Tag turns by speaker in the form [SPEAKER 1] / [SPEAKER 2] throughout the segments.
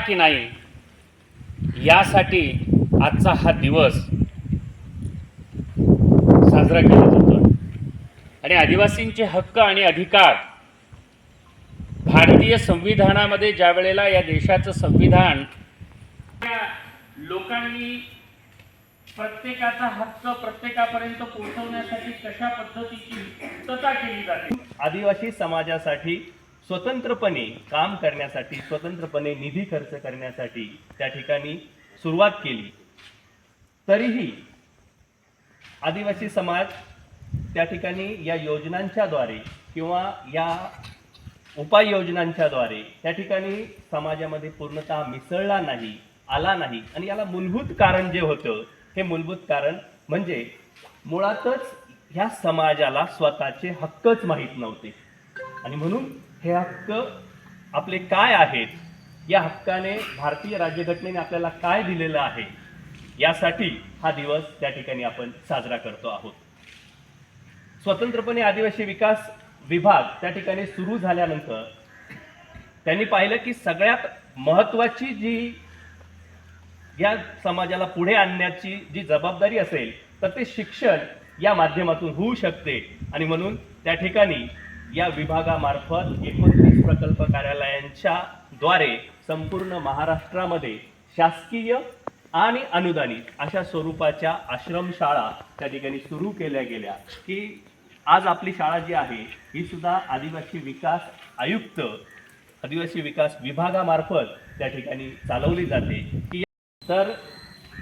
[SPEAKER 1] की नाही यासाठी आजचा हा दिवस साजरा केला जातो आणि आदिवासींचे हक्क आणि अधिकार भारतीय संविधानामध्ये ज्या वेळेला या देशाचं संविधान त्या लोकांनी प्रत्येकाचा हक्क प्रत्येकापर्यंत पोहोचवण्यासाठी कशा पद्धतीची मुक्तता केली जाते?
[SPEAKER 2] आदिवासी समाजासाठी स्वतंत्रपणे काम करण्यासाठी स्वतंत्रपणे निधी खर्च करण्यासाठी त्या ठिकाणी सुरुवात केली. तरीही आदिवासी समाज त्या ठिकाणी या योजनांच्याद्वारे किंवा या उपाययोजनांच्याद्वारे त्या ठिकाणी समाजामध्ये पूर्णतः मिसळला नाही आला नाही. आणि याला मूलभूत कारण जे होतं हे मूलभूत कारण म्हणजे मुळातच ह्या समाजाला स्वतःचे हक्कच माहीत नव्हते. आणि म्हणून हे हक्क आपले काय आहेत? या हक्काने भारतीय राज्यघटनेने आपल्याला काय दिलेलं आहे? यासाठी हा दिवस त्या ठिकाणी आपण साजरा करतो आहोत. स्वतंत्रपणे आदिवासी विकास विभाग त्या ठिकाणी सुरू झाल्यानंतर त्यांनी पाहिलं की सगळ्यात महत्वाची जी या समाजाला पुढे आणण्याची जी जबाबदारी असेल तर ते शिक्षण या माध्यमातून होऊ शकते. आणि म्हणून त्या ठिकाणी या विभागामार्फत एकोणतीस प्रकल्प कार्यालयांच्या द्वारे संपूर्ण महाराष्ट्रामध्ये शासकीय आणि अनुदानित अशा स्वरूपाच्या आश्रमशाळा त्या ठिकाणी सुरू केल्या गेल्या. की आज आपली शाळा जी आहे ही सुद्धा आदिवासी विकास आयुक्त आदिवासी विकास विभागामार्फत त्या ठिकाणी चालवली जाते. की तर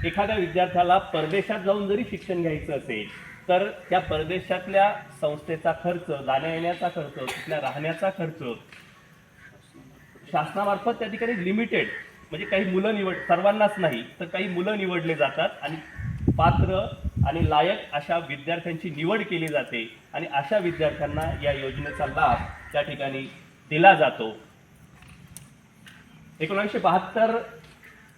[SPEAKER 2] एखाद्या विद्यार्थ्याला परदेशात जाऊन जरी शिक्षण घ्यायचं असेल तर त्या परदेशातल्या संस्थेचा खर्च जाण्या येण्याचा खर्च तिथल्या राहण्याचा खर्च. शासनामार्फत त्या ठिकाणी लिमिटेड म्हणजे काही मुलं निवड सर्वांनाच नाही तर काही मुलं निवडले जातात आणि पात्र आणि लायक अशा विद्यार्थ्यांची निवड केली जाते आणि अशा विद्यार्थ्यांना या योजनेचा लाभ त्या ठिकाणी दिला जातो. एकोणीसशे बहात्तर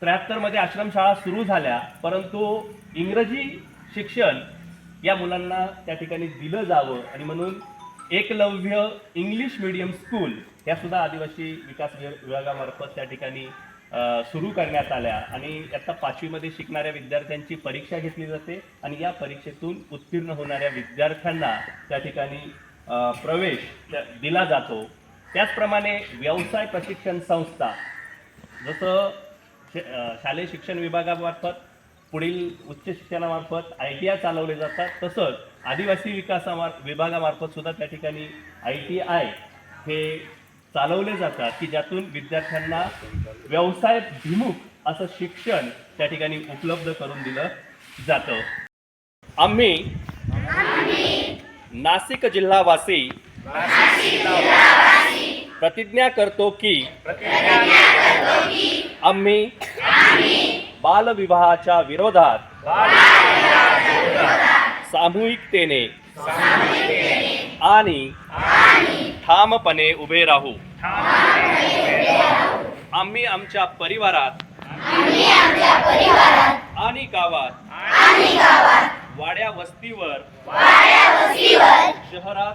[SPEAKER 2] त्र्याहत्तरमध्ये आश्रमशाळा सुरू झाल्या परंतु इंग्रजी शिक्षण या मुलांना त्या ठिकाणी दिलं जावं आणि म्हणून एकलव्य इंग्लिश मीडियम स्कूल ह्या सुद्धा आदिवासी विकास वि- विभागामार्फत त्या ठिकाणी सुरू करण्यात आल्या. आणि आता पाचवीमध्ये शिकणाऱ्या विद्यार्थ्यांची परीक्षा घेतली जाते आणि या परीक्षेतून उत्तीर्ण होणाऱ्या विद्यार्थ्यांना त्या ठिकाणी प्रवेश दिला जातो. त्याचप्रमाणे व्यवसाय प्रशिक्षण संस्था जसं शालेय शिक्षण विभागामार्फत पुढील उच्च शिक्षणामार्फत आय टी आय चालवले जातात. तसंच आदिवासी विकासामार विभागामार्फत सुद्धा त्या ठिकाणी आय टी आय हे चालवले जातात की ज्यातून विद्यार्थ्यांना व्यवसाय भिमुख असं शिक्षण त्या ठिकाणी उपलब्ध करून दिलं जातं. आम्ही नाशिक जिल्हावासी प्रतिज्ञा करतो की आम्ही बालविवाहाच्या विरोधात. सामूहिकतेने. आणि ठामपणे उभे राहू. आम्ही आमच्या परिवारात. आणि गावात. वाड्या वस्तीवर. शहरात.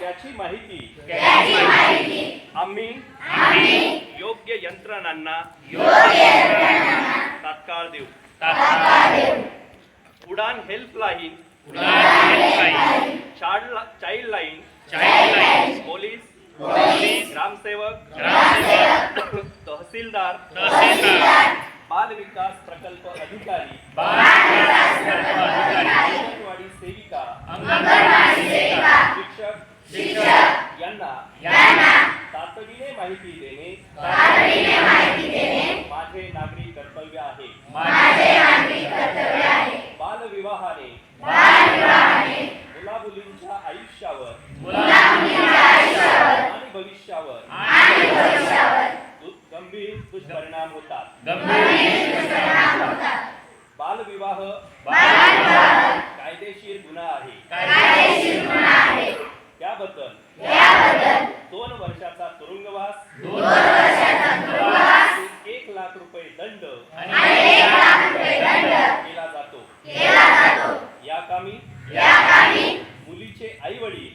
[SPEAKER 2] त्याची माहिती. आम्ही योग्य यंत्रणांना तात्काळ देऊ. Udaan helpline child child line police ग्रामसेवक तहसीलदार बाल विकास प्रकल्प अधिकारी. दुष्परिणाम होतात. बालविवाह कायदेशीर गुन्हा आहे. त्याबद्दल दोन वर्षाचा तुरुंगवास एक लाख रुपये दंड केला जातो. या कामी मुलीचे आई वडील